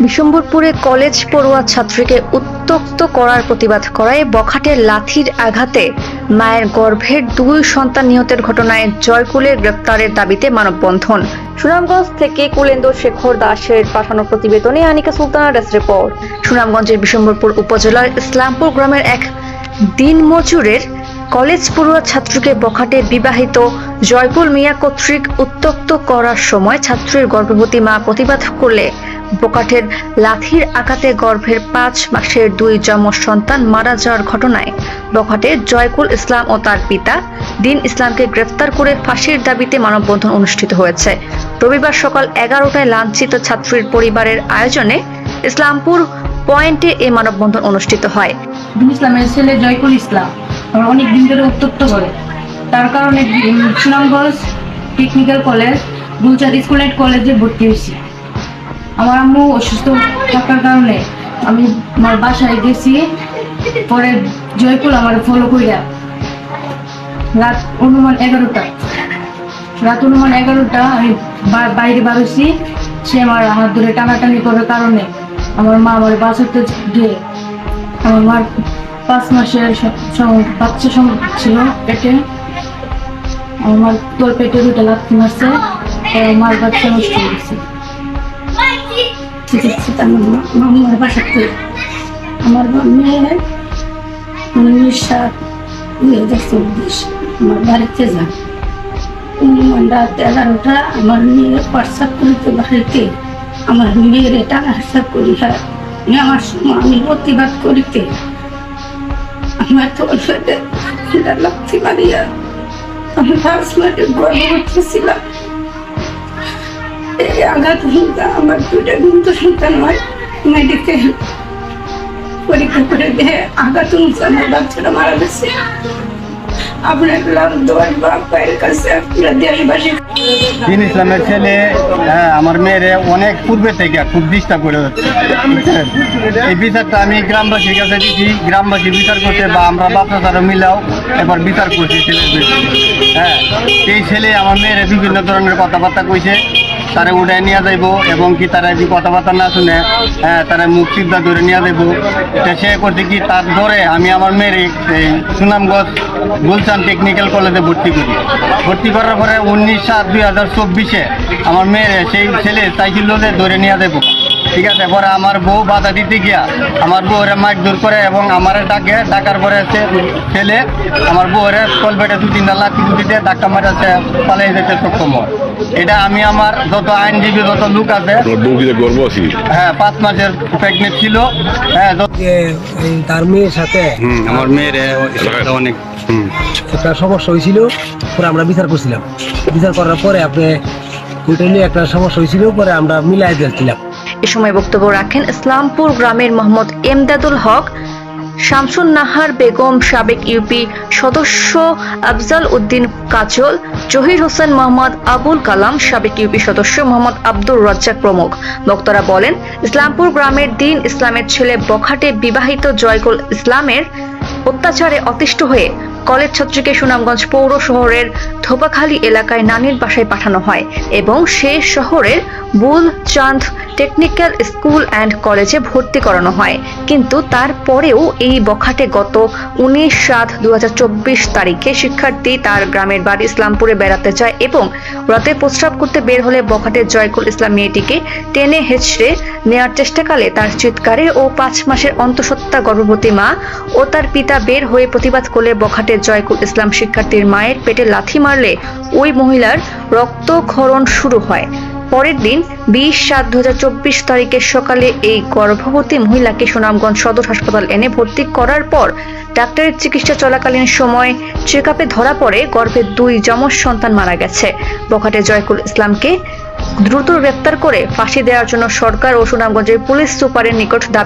বিশম্বরপুরে college পড়ুয়া ছাত্রীকে উত্তক্ত করার প্রতিবাদ করায় বখাটের লাথির আঘাতে মায়ের গর্ভের দুই সন্তান নিহতের ঘটনায় জয়কুলের গ্রেপ্তারের দাবিতে মানববন্ধন। সুনামগঞ্জ থেকে কুলেন্দু শেখর দাসের পাঠানো প্রতিবেদনে আনিকা সুলতানা ডেস্ক রিপোর্ট। সুনামগঞ্জের বিশম্বরপুর উপজেলার ইসলামপুর গ্রামের এক দিন মজুরের কলেজ পড়ুয়া ছাত্রীকে বখাটে বিবাহিত জয়কুল মিয়া কর্তৃক উত্তক্ত করার সময় ছাত্রীর গর্ভবতী মা প্রতিবাদ করলে বোকাটের লাথির আঘাতে গর্ভের পাঁচ মাসের দুই যমজ সন্তান মারা যাওয়ার ঘটনায় বখাটে জয়কুল ইসলাম ও তার পিতা দিন ইসলামকে গ্রেফতার করে ফাঁসির দাবিতে মানববন্ধন অনুষ্ঠিত হয়েছে। রবিবার সকাল এগারোটায় লাঞ্ছিত ছাত্রীর পরিবারের আয়োজনে ইসলামপুর পয়েন্টে এই মানববন্ধন অনুষ্ঠিত হয়। দিন ইসলামের ছেলে জয়কুল ইসলাম অনেক দিন ধরে উত্তপ্ত করে। তার কারণে Sunamganj technical college Gulchand school কলেজে ভর্তি হয়েছি। আমার আম্মু অসুস্থ থাকার কারণে আমি আমার বাসায় গেছি। পরে জয়পুর আমার ফলো করিয়া রাত অনুমান এগারোটা। রাত অনুমান এগারোটা আমি বাইরে বাড়ছি সে আমার হাত ধরে টানাটানি করার কারণে আমার মা আমার বাঁচাতে গিয়ে আমার মার পাঁচ মাসের বাচ্চা সম ছিল পেটে। আমার তোর পেটে দুটো লাথি মারছে। পরে মার বাচ্চা নষ্ট হয়ে চিকিৎসা আমার বাসাতে আমার মেয়ে উনিশ সাত দুই হাজার চব্বিশ আমার বাড়িতে যান। অনুমান রাত এগারোটা আমার মেয়ে হোয়াটসঅ্যাপ করিতে বাড়িতে আমার মেয়ের টাকা হিসাব করি আমার সময় আমি প্রতিবাদ করিতে আমার তো লাগতে পারিয়া আমি ফার্স্ট গর্ভবতী ছিলাম। এই আঘাত আমার দুটা কিন্তু সন্তান হয় মেডিকেল পরীক্ষা করে আঘাত আমার বাচ্চাটা মারা গেছে। ছেলে হ্যাঁ, মেয়েরে অনেক পূর্বে থেকে খুব ডিস্টার্ব করে এই বিচারটা আমি গ্রামবাসীর কাছে দিচ্ছি গ্রামবাসী বিচার করতে বা আমরা বাচ্চা তারা মিলাও এবার বিচার করছি ছেলের হ্যাঁ এই ছেলে আমার মেয়েরে বিভিন্ন ধরনের কথাবার্তা কইছে। তারা উঠে নিয়ে যাইব এবং কি তারা যদি কথাবার্তা না শুনে হ্যাঁ তারা মুখ চিন্তা ধরে নিয়ে যাইব। তো সে করছে কি তার ধরে আমি আমার মেয়ের এই সুনামগঞ্জ গুলশান টেকনিক্যাল কলেজে ভর্তি করি। ভর্তি করার পরে উনিশ সাত দুই হাজার চব্বিশে আমার মেয়ের, সেই ছেলে সাইকেল ধরে নিয়ে দেবো ঠিক আছে পরে আমার বউ বাধা দিতে গিয়া আমার বউরে মাইক দূর করে এবং আমার ডাকে ডাকার পরে ছেলে আমার বউরে কলবেটে দু তিনটা লাখ দিতে ধাক্কা মারাছে পালিয়ে যেতে সক্ষম হয়। এটা আমি আমার যত আইনজীবী যত লোক আছে হ্যাঁ পাঁচ মাসের প্রেগনেন্ট ছিল। হ্যাঁ তার মেয়ের সাথে আমার মেয়ের অনেক একটা সমস্যা হয়েছিল পরে আমরা বিচার করছিলাম। বিচার করার পরে আপনি একটা সমস্যা হয়েছিল পরে আমরা মিলাই দিয়েছিলাম। এ সময় বক্তব্য রাখেন ইসলামপুর গ্রামের মোহাম্মদ এমদাদুল হক, শামসুন নাহার বেগম সাবেক ইউপি সদস্য আফজাল উদ্দিন কাজল, জহির হোসেন মোহাম্মদ আবুল কালাম সাবেক ইউপি সদস্য মোহাম্মদ আব্দুর রাজ্জাক প্রমুখ। বক্তারা বলেন, ইসলামপুর গ্রামের দিন ইসলামের ছেলে বখাটে বিবাহিত জয়কুল ইসলামের অত্যাচারে অতিষ্ঠ হয়ে কলেজ ছাত্রীকে সুনামগঞ্জ পৌর শহরের ধোপাখালী এলাকায় নানির বাসায় পাঠানো হয় এবং সে শহরের বুল চাঁদ টেকনিক্যাল স্কুল অ্যান্ড কলেজে ভর্তি করানো হয়। কিন্তু তারপরেও এই বখাটে গত উনিশ সাত দু তারিখে শিক্ষার্থী তার গ্রামের বাড়ি ইসলামপুরে বেড়াতে যায় এবং রাতে প্রস্রাব করতে বের হলে বখাটে জয়কুল ইসলাম মেয়েটিকে টেনে হেঁচড়ে নেওয়ার চেষ্টাকালে তার চিৎকারে ও পাঁচ মাসের অন্তঃসত্ত্বা গর্ভবতী মা ও তার পিতা বের হয়ে প্রতিবাদ করলে বখাটে জয়কুল ইসলাম শিক্ষার্থীর মায়ের পেটে লাথি মারলে ওই মহিলার রক্তক্ষরণ শুরু হয়। পরের দিন বিশ সাত দু তারিখের সকালে এই গর্ভবতী মহিলাকে সুনামগঞ্জ সদর হাসপাতাল এনে ভর্তি করার পর ডাক্তারের চিকিৎসা চলাকালীন সময় চেক ধরা পড়ে গর্ভের দুই যমজ সন্তান মারা গেছে। বখাটে জয়কুল ইসলামকে দ্রুত গ্রেপ্তার করে ফাঁসি দেওয়ার জন্য সরকার ও সুনামগঞ্জের পুলিশ সুপারের নিকট দাবি